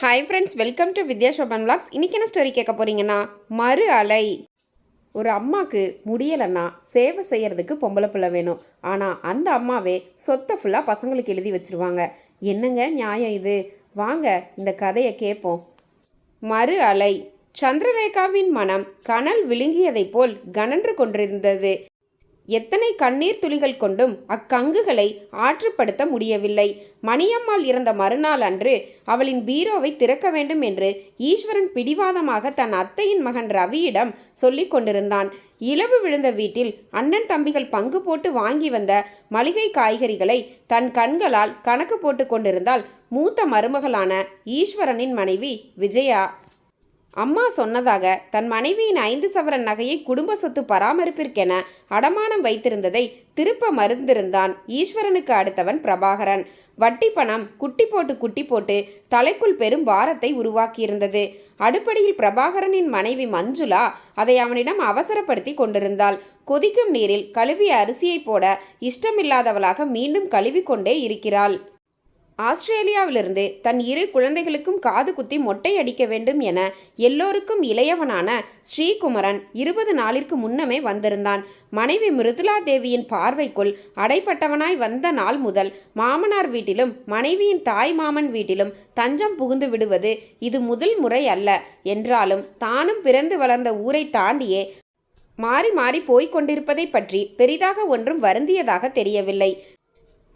Hi friends welcome to Vidya Shobhan vlogs. இன்றைக்கி என்ன story கேட்க போகிறீங்கன்னா மறு அலை. ஒரு அம்மாக்கு முடியலைன்னா சேவை செய்கிறதுக்கு பொம்பளை பிள்ளை வேணும். ஆனால் அந்த அம்மாவே சொத்தை ஃபுல்லாக பசங்களுக்கு எழுதி வச்சிருவாங்க. என்னங்க நியாயம் இது? வாங்க இந்த கதையை கேட்போம். மறு அலை. சந்திரரேகாவின் மனம் கனல் விழுங்கியதைப் போல் கனன்று கொண்டிருந்தது. எத்தனை கண்ணீர் துளிகள் கொண்டும் அக்கங்குகளை ஆற்றுப்படுத்த முடியவில்லை. மணியம்மாள் இறந்த மறுநாள் அன்று அவளின் பீரோவை திறக்க வேண்டும் என்று ஈஸ்வரன் பிடிவாதமாக தன் அத்தையின் மகன் ரவியிடம் சொல்லிக் கொண்டிருந்தான். இலவு விழுந்த வீட்டில் அண்ணன் தம்பிகள் பங்கு போட்டு வாங்கி வந்த மளிகை காய்கறிகளை தன் கண்களால் கணக்கு போட்டு கொண்டிருந்தால் மூத்த மருமகளான ஈஸ்வரனின் மனைவி விஜயா அம்மா சொன்னதாக தன் மனைவியின் ஐந்து சவரன் நகையை குடும்ப சொத்து பராமரிப்பிற்கென அடமானம் வைத்திருந்ததை திருப்ப மறுந்திருந்தான் ஈஸ்வரனுக்கு அடுத்தவன் பிரபாகரன். வட்டி பணம் குட்டி போட்டு குட்டி போட்டு தலைக்குள் பெரும் பாரத்தை உருவாக்கியிருந்தது. அடுப்படியில் பிரபாகரனின் மனைவி மஞ்சுளா அதை அவனிடம் அவசரப்படுத்தி கொண்டிருந்தாள். கொதிக்கும் நீரில் கழுவிய அரிசியை போட இஷ்டமில்லாதவளாக மீண்டும் கழுவிக்கொண்டே இருக்கிறாள். ஆஸ்திரேலியாவிலிருந்து தன் இரு குழந்தைகளுக்கும் காது குத்தி மொட்டை அடிக்க வேண்டும் என எல்லோருக்கும் இளையவனான ஸ்ரீகுமரன் இருபது நாளிற்கு முன்னமே வந்திருந்தான். மனைவி மிருதுலா தேவியின் பார்வைக்குள் அடைப்பட்டவனாய் வந்த நாள் முதல் மாமனார் வீட்டிலும் மனைவியின் தாய் மாமன் வீட்டிலும் தஞ்சம் புகுந்து விடுவது இது முதல் முறை அல்ல என்றாலும் தானும் பிறந்து வளர்ந்த ஊரை தாண்டியே மாறி மாறி போய்க் கொண்டிருப்பதை பற்றி பெரிதாக ஒன்றும் வருந்தியதாக தெரியவில்லை.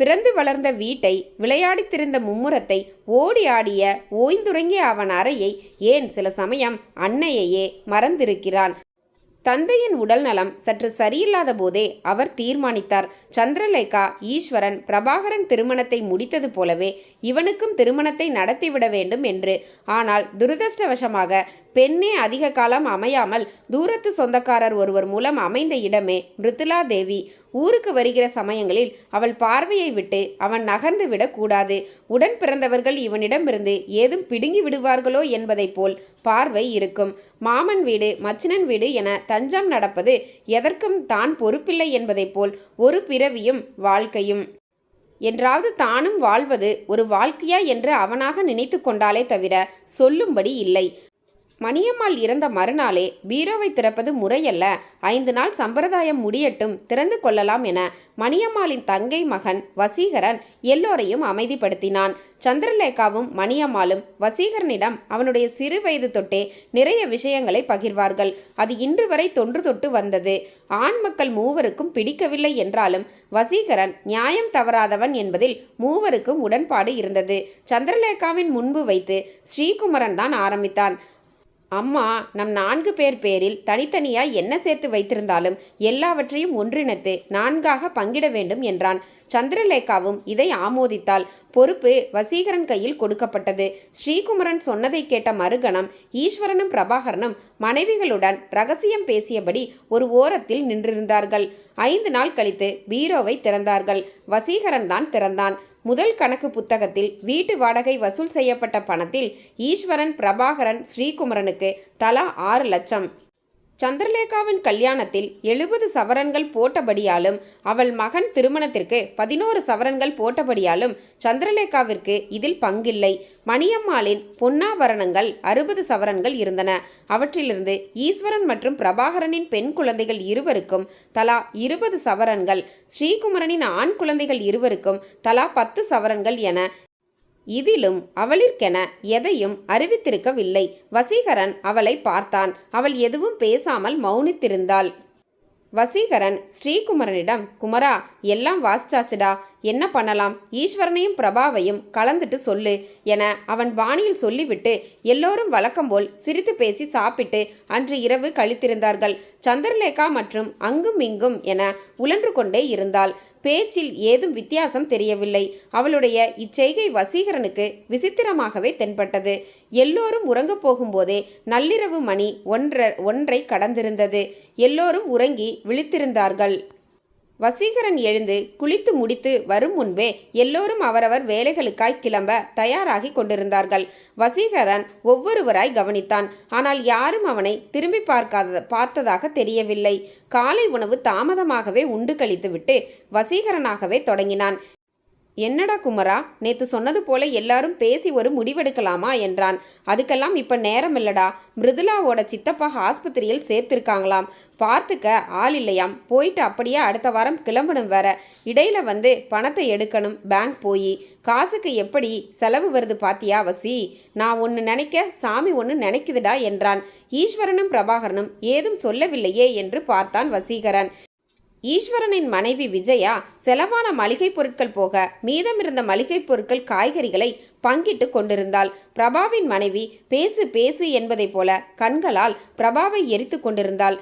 பிறந்து வளர்ந்த வீட்டை விளையாடித்திருந்த மும்முரத்தை ஓடி ஆடிய ஓய்ந்துறங்கிய அவன் அறையை ஏன் சில சமயம் அன்னையையே மறந்திருக்கிறான். தந்தையின் உடல்நலம் சற்று சரியில்லாத போதே அவர் தீர்மானித்தார். சந்திரலேகா ஈஸ்வரன் பிரபாகரன் திருமணத்தை முடித்தது போலவே இவனுக்கும் திருமணத்தை நடத்திவிட வேண்டும் என்று. ஆனால் துரதிருஷ்டவசமாக பெண்ணே அதிக காலம் அமையாமல் தூரத்து சொந்தக்காரர் ஒருவர் மூலம் அமைந்த இடமே மிருதுலா தேவி. ஊருக்கு வருகிற சமயங்களில் அவள் பார்வையை விட்டு அவன் நகர்ந்து விடக்கூடாது உடன் பிறந்தவர்கள் இவனிடமிருந்து ஏதும் பிடுங்கி விடுவார்களோ என்பதைப் போல் பார்வை இருக்கும். மாமன் வீடு மச்சினன் வீடு என தஞ்சம் நடப்பது எதற்கும் தான் பொறுப்பில்லை என்பதைப் போல் ஒரு பிறவியும் வாழ்க்கையும். என்றாவது தானும் வாழ்வது ஒரு வாழ்க்கையா என்று அவனாக நினைத்து கொண்டாலே தவிர சொல்லும்படி இல்லை. மணியம்மாள் இறந்த மறுநாளே பீரோவை திறப்பது முறையல்ல. ஐந்து நாள் சம்பிரதாயம் முடியட்டும் திறந்து கொள்ளலாம் என மணியம்மாளின் தங்கை மகன் வசீகரன் எல்லோரையும் அமைதிப்படுத்தினான். சந்திரலேகாவும் மணியம்மாளும் வசீகரனிடம் அவனுடைய சிறு வயது தொட்டே நிறைய விஷயங்களை பகிர்வார்கள். அது இன்று வரை தொன்று தொட்டு வந்தது. ஆண் மக்கள் மூவருக்கும் பிடிக்கவில்லை என்றாலும் வசீகரன் நியாயம் தவறாதவன் என்பதில் மூவருக்கும் உடன்பாடு இருந்தது. சந்திரலேகாவின் முன்பு வைத்து ஸ்ரீகுமரன் தான் ஆரம்பித்தான். அம்மா நம் நான்கு பேர் பேரில் தனித்தனியாய் என்ன சேர்த்து வைத்திருந்தாலும் எல்லாவற்றையும் ஒன்றிணைத்து நான்காக பங்கிட வேண்டும் என்றான். சந்திரலேகாவும் இதை ஆமோதித்தாள். பொறுப்பு வசீகரன் கையில் கொடுக்கப்பட்டது. ஸ்ரீகுமரன் சொன்னதை கேட்ட மறுகணம் ஈஸ்வரனும் பிரபாகரனும் மனைவிகளுடன் ரகசியம் பேசியபடி ஒரு ஓரத்தில் நின்றிருந்தார்கள். ஐந்து நாள் கழித்து பீரோவை திறந்தார்கள். வசீகரன் தான் திறந்தான். முதல் கணக்கு புத்தகத்தில் வீட்டு வாடகை வசூல் செய்யப்பட்ட பணத்தில் ஈஸ்வரன் பிரபாகரன் ஸ்ரீகுமரனுக்கு தலா ஆறு லட்சம். சந்திரலேகாவின் கல்யாணத்தில் எழுபது சவரன்கள் போட்டபடியாலும் அவள் மகன் திருமணத்திற்கு பதினோரு சவரன்கள் போட்டபடியாலும் சந்திரலேகாவிற்கு இதில் பங்கில்லை. மணியம்மாளின் பொன்னாபரணங்கள் அறுபது சவரன்கள் இருந்தன. அவற்றிலிருந்து ஈஸ்வரன் மற்றும் பிரபாகரனின் பெண் குழந்தைகள் இருவருக்கும் தலா இருபது சவரன்கள் ஸ்ரீகுமரனின் ஆண் குழந்தைகள் இருவருக்கும் தலா பத்து சவரன்கள் என இதிலும் அவளிற்கென எதையும் அறிவித்திருக்கவில்லை. வசீகரன் அவளை பார்த்தான். அவள் எதுவும் பேசாமல் மௌனித்திருந்தாள். வசீகரன் ஸ்ரீகுமரனிடம் குமரா எல்லாம் வாசிச்சாச்சுடா. என்ன பண்ணலாம்? ஈஸ்வரனையும் பிரபாவையும் கலந்துட்டு சொல்லு என அவன் வாணியில் சொல்லிவிட்டு எல்லோரும் வழக்கம் போல் சிரித்து பேசி சாப்பிட்டு அன்று இரவு கழித்திருந்தார்கள். சந்திரலேகா மற்றும் அங்கும் இங்கும் என உழன்று கொண்டே இருந்தாள். பேச்சில் ஏதும் வித்தியாசம் தெரியவில்லை. அவளுடைய இச்செய்கை வசீகரனுக்கு விசித்திரமாகவே தென்பட்டது. எல்லோரும் உறங்கப் போகும்போதே நள்ளிரவு மணி ஒன்ற ஒன்றை கடந்திருந்தது. எல்லோரும் உறங்கி விழித்திருந்தார்கள். வசீகரன் எழுந்து குளித்து முடித்து வரும் முன்பே எல்லோரும் அவரவர் வேலைகளுக்காய் கிளம்ப தயாராகி கொண்டிருந்தார்கள். வசீகரன் ஒவ்வொருவராய் கவனித்தான். ஆனால் யாரும் அவனை திரும்பி பார்க்காத பார்த்ததாக தெரியவில்லை. காலை உணவு தாமதமாகவே உண்டு கழித்துவிட்டு வசீகரனாகவே தொடங்கினான். என்னடா குமரா நேத்து சொன்னது போல எல்லாரும் பேசி ஒரு முடிவெடுக்கலாமா என்றான். அதுக்கெல்லாம் இப்ப நேரம் இல்லடா. மிருதுலாவோட சித்தப்பா ஆஸ்பத்திரியில் சேர்த்திருக்காங்களாம். பார்த்துக்க ஆள் இல்லையாம். போயிட்டு அப்படியே அடுத்த வாரம் கிளம்பணும் வேற. இடையில வந்து பணத்தை எடுக்கணும். பேங்க் போய். காசுக்கு எப்படி செலவு வருது பாத்தியா வசி? நான் ஒன்று நினைக்க சாமி ஒன்று நினைக்குதுடா என்றான். ஈஸ்வரனும் பிரபாகரனும் ஏதும் சொல்லவில்லையே என்று பார்த்தான் வசீகரன். ஈஸ்வரனின் மனைவி விஜயா செலவான மளிகை பொருட்கள் போக மீதமிருந்த மளிகை பொருட்கள் காய்கறிகளை பங்கிட்டு கொண்டிருந்தாள். பிரபாவின் மனைவி பேசு பேசு என்பதைப் போல கண்களால் பிரபாவை எரித்து கொண்டிருந்தாள்.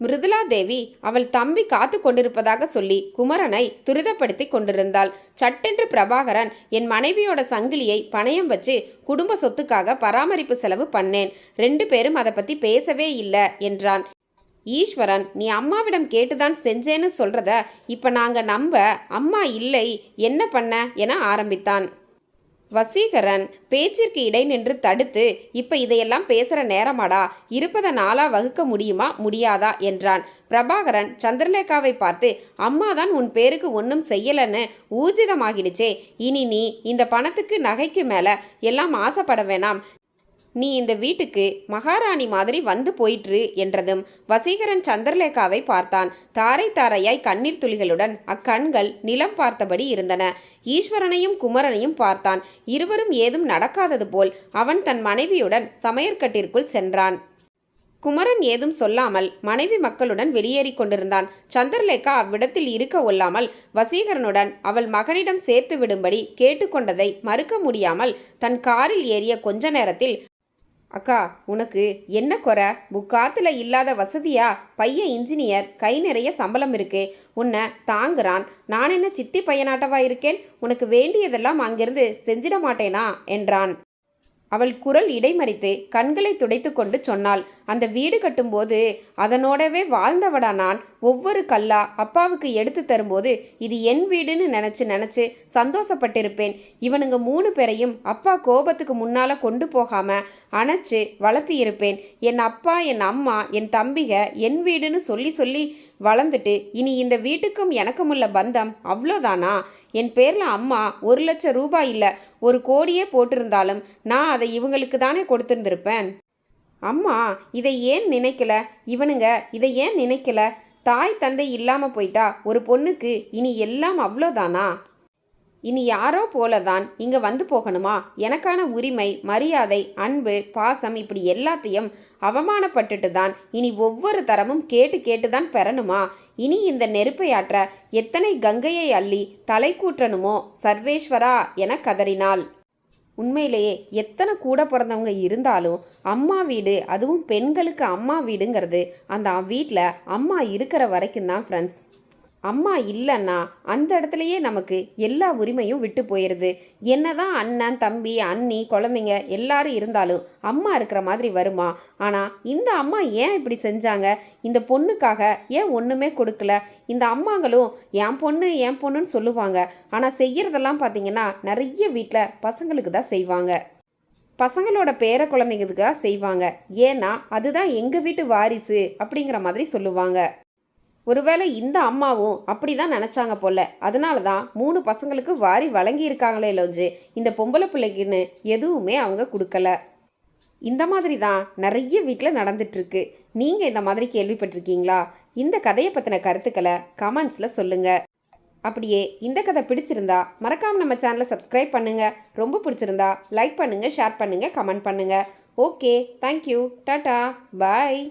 மிருதுலா தேவி அவள் தம்பி காத்து கொண்டிருப்பதாக சொல்லி குமரனை துரிதப்படுத்தி கொண்டிருந்தாள். சட்டென்று பிரபாகரன் என் மனைவியோட சங்கிலியை பணயம் வச்சு குடும்ப சொத்துக்காக பராமரிப்பு செலவு பண்ணேன். ரெண்டு பேரும் அதை பற்றி பேசவே இல்லை என்றான். ஈஸ்வரன் நீ அம்மாவிடம் கேட்டுதான் செஞ்சேன்னு சொல்கிறத இப்போ நாங்கள் நம்ப அம்மா இல்லை என்ன பண்ண? என ஆரம்பித்தான். வசீகரன் பேச்சிற்கு இடை நின்று தடுத்து இப்போ இதையெல்லாம் பேசுகிற நேரமாடா இருப்பதை நாளா வகுக்க முடியுமா? முடியாதா? என்றான். பிரபாகரன் சந்திரலேகாவை பார்த்து அம்மா தான் உன் பேருக்கு ஒன்றும் செய்யலைன்னு ஊர்ஜிதமாகிடுச்சே. இனி நீ இந்த பணத்துக்கு நகைக்கு மேலே எல்லாம் ஆசைப்பட வேணாம். நீ இந்த வீட்டுக்கு மகாராணி மாதிரி வந்து போயிற்று என்றதும் வசீகரன் சந்திரலேகாவை பார்த்தான். தாரை தாரையாய் கண்ணீர் துளிகளுடன் அக்கண்கள் நிலம் பார்த்தபடி இருந்தன. ஈஸ்வரனையும் குமரனையும் பார்த்தான். இருவரும் ஏதும் நடக்காதது போல் அவன் தன் மனைவியுடன் சமையற்கட்டிற்குள் சென்றான். குமரன் ஏதும் சொல்லாமல் மனைவி மக்களுடன் வெளியேறி கொண்டிருந்தான். சந்திரலேகா அவ்விடத்தில் இருக்க ஒல்லாமல் வசீகரனுடன் அவள் மகனிடம் சேர்த்து விடும்படி கேட்டுக்கொண்டதை மறுக்க முடியாமல் தன் காரில் ஏறிய கொஞ்ச நேரத்தில் அக்கா உனக்கு என்ன குறை? புக்காத்தில் இல்லாத வசதியா? பையன் இன்ஜினியர் கை நிறைய சம்பளம் இருக்கு. உன்னை தாங்குறான். நான் என்ன சித்தி பையனாட்டவா இருக்கேன்? உனக்கு வேண்டியதெல்லாம் அங்கிருந்து செஞ்சிட மாட்டேனா? என்றான். அவள் குரல் இடைமறித்து கண்களை துடைத்து கொண்டு சொன்னாள். அந்த வீடு கட்டும்போது அதனோடவே வாழ்ந்தவடா நான். ஒவ்வொரு கல்லா அப்பாவுக்கு எடுத்து தரும்போது இது என் வீடுன்னு நினச்சி நினச்சி சந்தோஷப்பட்டிருப்பேன். இவனுங்க மூணு பேரையும் அப்பா கோபத்துக்கு முன்னால் கொண்டு போகாம அணைச்சு வளர்த்து இருப்பேன் என் அப்பா என் அம்மா என் தம்பிக என் வீடுன்னு சொல்லி சொல்லி வளர்ந்துட்டு இனி இந்த வீட்டுக்கும் எனக்குமுள்ள பந்தம் அவ்வளோதானா? என் பேரில் அம்மா ஒரு லட்சம் ரூபாய் இல்லை ஒரு கோடியே போட்டிருந்தாலும் நான் அதை இவங்களுக்கு தானே கொடுத்துருந்துருப்பேன். அம்மா இதை ஏன் நினைக்கல? இவனுங்க இதை ஏன் நினைக்கல? தாய் தந்தை இல்லாமல் போயிட்டா ஒரு பொண்ணுக்கு இனி எல்லாம் அவ்வளோதானா? இனி யாரோ போலதான் இங்க வந்து போகணுமா? எனக்கான உரிமை மரியாதை அன்பு பாசம் இப்படி எல்லாத்தையும் அவமானப்பட்டுட்டு தான் இனி ஒவ்வொரு தரமும் கேட்டு கேட்டு தான் பெறணுமா? இனி இந்த நெருப்பை ஆற்ற எத்தனை கங்கையை அள்ளி தலை கூட்டணுமோ சர்வேஸ்வரா என கதறினாள். உண்மையிலேயே எத்தனை கூட பிறந்தவங்க இருந்தாலும் அம்மா வீடு அதுவும் பெண்களுக்கு அம்மா வீடுங்கிறது அந்த வீட்டில் அம்மா இருக்கிற வரைக்கும் தான் ஃப்ரெண்ட்ஸ் அம்மா இல்லைன்னா அந்த இடத்துலையே நமக்கு எல்லா உரிமையும் விட்டு போயிடுது என்னதான் அண்ணன் தம்பி அண்ணி குழந்தைங்க எல்லாரும் இருந்தாலும் அம்மா இருக்கிற மாதிரி வருமா? ஆனால் இந்த அம்மா ஏன் இப்படி செஞ்சாங்க? இந்த பொண்ணுக்காக ஏன் ஒன்றுமே கொடுக்கல? இந்த அம்மாங்களும் என் பொண்ணு என் பொண்ணுன்னு சொல்லுவாங்க. ஆனால் செய்யறதெல்லாம் பார்த்தீங்கன்னா நிறைய வீட்டில் பசங்களுக்கு தான் செய்வாங்க. பசங்களோட பேர குழந்தைங்களுக்கு தான் செய்வாங்க. ஏன்னா அதுதான் எங்கள் வீட்டு வாரிசு அப்படிங்கிற மாதிரி சொல்லுவாங்க. ஒருவேளை இந்த அம்மாவும் அப்படி தான் நினச்சாங்க போல. அதனால தான் மூணு பசங்களுக்கு வாரி வழங்கி இருக்காங்களே லோஞ்சு இந்த பொம்பளை பிள்ளைக்குன்னு எதுவுமே அவங்க கொடுக்கல. இந்த மாதிரி தான் நிறைய வீட்டில் நடந்துட்டுருக்கு. நீங்கள் இந்த மாதிரி கேள்விப்பட்டிருக்கீங்களா? இந்த கதையை பற்றின கருத்துக்களை கமெண்ட்ஸில் சொல்லுங்கள் அப்படியே இந்த கதை பிடிச்சிருந்தா மறக்காமல் நம்ம சேனலை சப்ஸ்கிரைப் பண்ணுங்கள் ரொம்ப பிடிச்சிருந்தா லைக் பண்ணுங்கள் ஷேர் பண்ணுங்கள் கமெண்ட் பண்ணுங்கள் ஓகே தேங்க்யூ டாட்டா பாய்